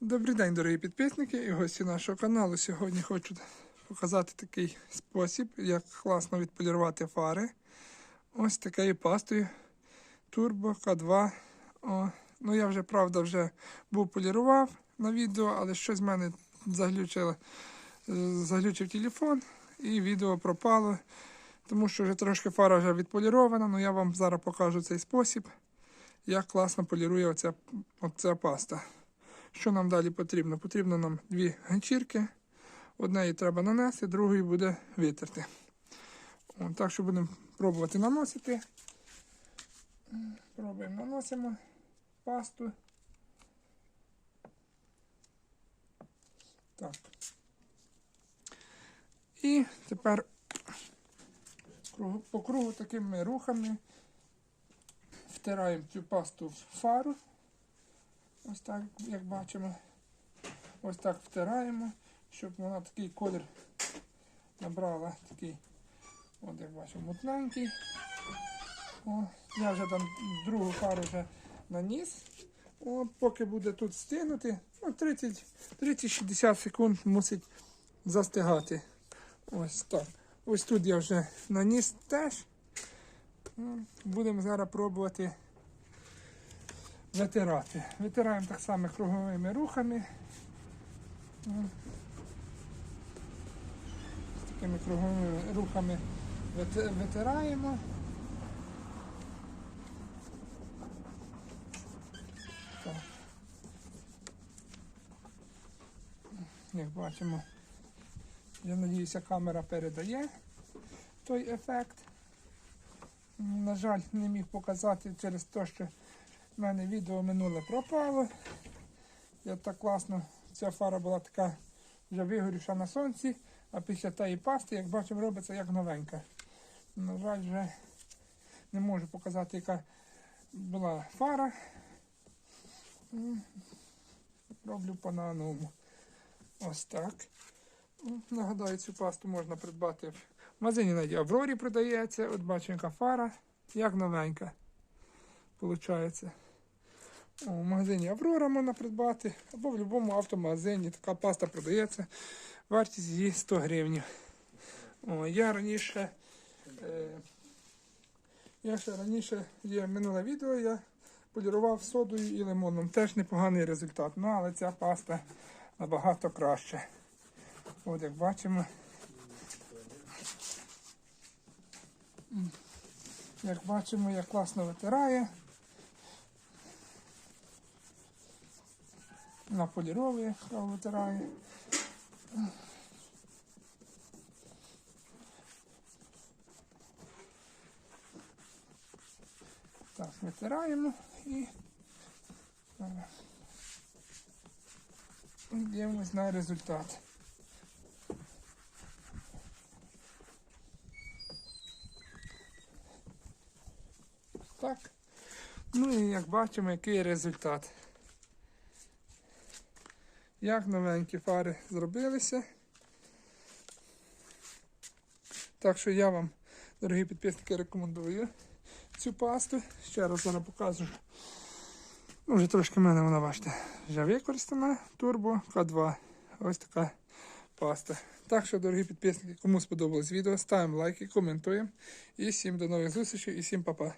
Добрий день, дорогі підписники і гості нашого каналу. Сьогодні хочу показати такий спосіб, як класно відполірувати фари. Ось такою пастою Turbo K2. О, ну я вже, правда, вже був полірував на відео, але щось в мене заглючило, е, заглючив телефон і відео пропало. Тому що вже трошки фара вже відполірована, але я вам зараз покажу цей спосіб, як класно полірує оця, оця паста. Що нам далі потрібно? Потрібно нам дві ганчірки. Однеї треба нанести, другої буде витерти. О, так що будемо пробувати наносити. Пробуємо наносимо пасту. Так. І тепер по кругу такими рухами втираємо цю пасту в фару. Ось так, як бачимо. Ось так втираємо, щоб вона такий колір набрала такий, от як бачимо, мутненький. Я вже там другу пару вже наніс. О, поки буде тут стигнути, ну, 30 30-60 секунд мусить застигати. Ось так. Ось тут я вже наніс теж. Будемо зараз пробувати витирати. Витираємо так само круговими рухами. З такими круговими рухами витираємо. Як бачимо, я надіюся, камера передає той ефект. На жаль, не міг показати через те, що у мене відео минуле пропало. Я так класно, ця фара була така вже вигорівша на сонці, а після тієї пасти, як бачимо, робиться як новенька. На жаль, вже не можу показати, яка була фара. Роблю по-новому. Ось так. Нагадаю, цю пасту можна придбати в магазині навіть Аврорі продається. От бачимо, яка фара, як новенька. Получається. Магазині Аврора можна придбати, або в будь-якому автомагазині така паста продається. Вартість її 100 гривень. О, я раніше. Е, я ще раніше є минуле відео, я полірував содою і лимоном. Теж непоганий результат. Ну, але ця паста набагато краще. От як бачимо. Як бачимо, як класно витирає. Наполіровує, хто витирає. Так, витираємо е, і дивимось на результат. Так. Ну і як бачимо, який результат. Як новенькі фари зробилися. Так що я вам, дорогі підписники, рекомендую цю пасту. Ще раз зараз покажу. Ну, вже трошки в мене вона, бачите, вже використана. Turbo K2. Ось така паста. Так що, дорогі підписники, кому сподобалось відео, ставимо лайки, коментуємо. І всім до нових зустрічей і всім па-па.